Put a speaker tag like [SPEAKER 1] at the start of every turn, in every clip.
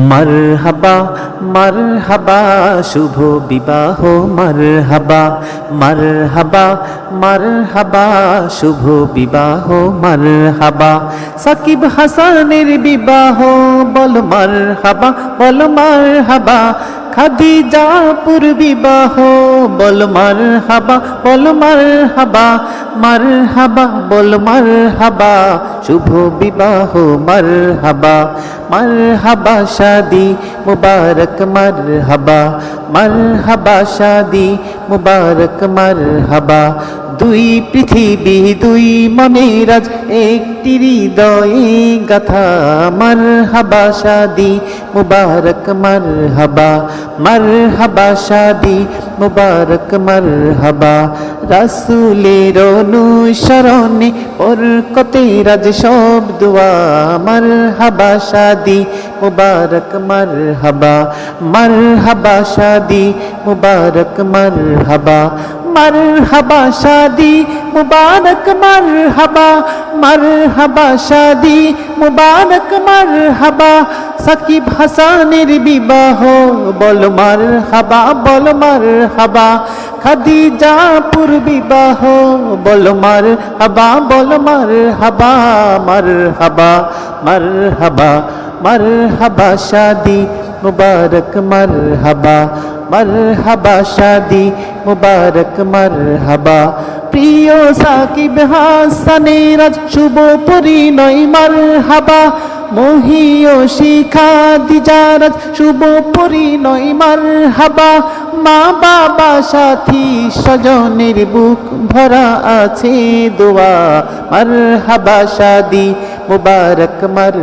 [SPEAKER 1] মার হাবা মার হাবা শুভ বিবাহ মার হাবা মার হাবা মার হাবা শুভ বিবাহ মার হাবা সাকিব হাসানের বিবাহ, বল মার হাবা বল মার খাদিজাপুর বিবাহ, বল মার হাবা বল মার হাবা মার হাবা বল মার হাবা শুভ বিবাহ মার হাবা মার হাবা শাদি, মুবারক মার হাবা মার হাবা শাদি মুবারক মার হাবা দুই পৃথিবী, দুই মনেরাজ একটি হৃদয়ে গাথা মার হাবা শাদি, মুবারক মার হাবা মার হাবা শাদি, মুবারক মার হাবা রাসুলের অনুসরণে বরকতে রাজ সব দোয়া মার হাবা শাদি মুবারক মার হাবা মার হাবা শাদি, মুবারক মার হাবা মার হাবা শাদি, মুবারক মার হাবা মার হাবা শাদি, মুবারক মার হাবা সাকিব হাসানের বিবাহ, বল মার হাবা বল মার হাবা খাদিজাপুর বিবাহ, বল মার হাবা বল মার হাবা মার হাবা মার হাবা মুবারক মার হাবা মার হাবা শাদি মুবারক মার হাবা প্রিয় সাকিব আজ শুভ পরিণয় মার হাবা মহিও শিখা দিজারাজ শুভ পরিণয় মার হাবা মা বাবা সাথী স্বজনের বুক ভরা আছে দোয়া। মার হাবা শাদি, মুবারক মার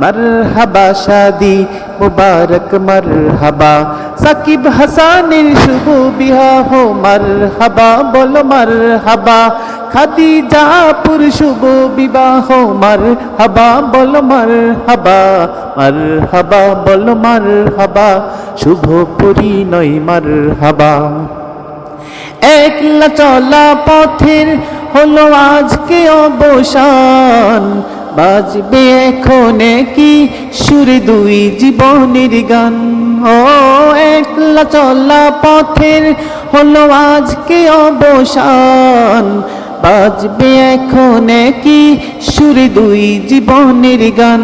[SPEAKER 1] হাবা মার হাবা শাদি মুবারক মার হাবা সাকিব হাসানের শুভ বিবাহ মার হাবা বল মার হাবা খাদিজাপুর শুভ বিবাহ মার হাবা বল মার হাবা মার হাবা বল মার হাবা শুভ পরিণয় মার হাবা একলা চলা পথের হলো আজকে অবসান বাজবে এখন কি? সুরে দুই জীবনের গান। ও, একলা চলা পথের হলো আজকে অবসান। বাজবে এখন কি? সুরে দুই জীবনের গান।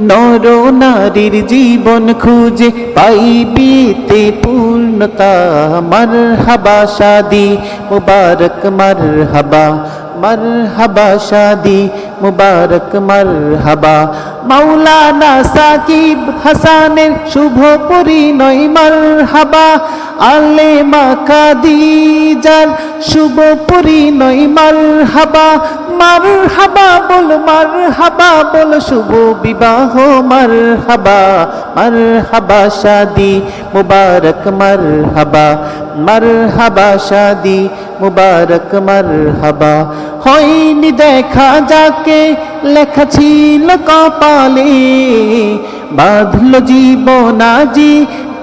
[SPEAKER 1] নর নারীর জীবন খুঁজে পাইবিতে পূর্ণতা। মার হাবা শাদি, মুবারক মার হাবা মার হাবা শাদি। মুবারক মার হাবা মাওলানা সাকিব হাসানের শুভ পরিণয় মার হাবা আলে মাকাদিজার শুভ পরিণয় মার হাবা মার হাবা বল মার হাবা বল, শুভ বিবাহ মার হাবা মার হাবা শাদি, মুবারক মার হাবা মার হাবা শাদি, মুবারক মার হাবা হয়নি দেখা যাকে, লেখা ছিল কপালে, বাঁধল জীবনাজি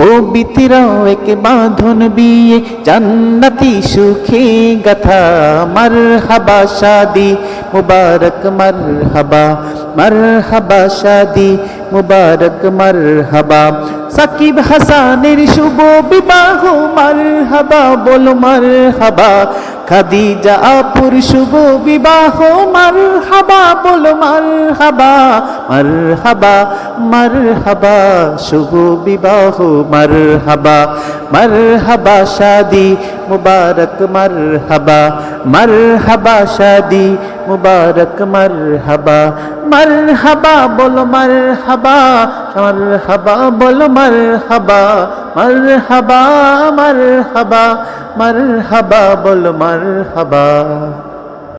[SPEAKER 1] পবিত্র এক বাঁধন বিয়ে, জান্নাতি সুখে গাথা মার হাবা শাদি, মুবারক মার হাবা মার হাবা শাদি, মুবারক মার হাবা সাকিব হাসানের শুভ বিবাহ মার হাবা বলো মার হাবা খাদিজা আপুর শুভ বিবাহ মার হাবা বলো মার হাবা মার হাবা মার হাবা শুভ বিবাহ মার হাবা মার হাবা শাদি মুবারক মার হাবা মার হাবা শাদি মুবারক মার হাবা মার হাবা বল মার হাবা মার হাবা বল মার হাবা মার হাবা মার হাবা মার হাবা বল মার হাবা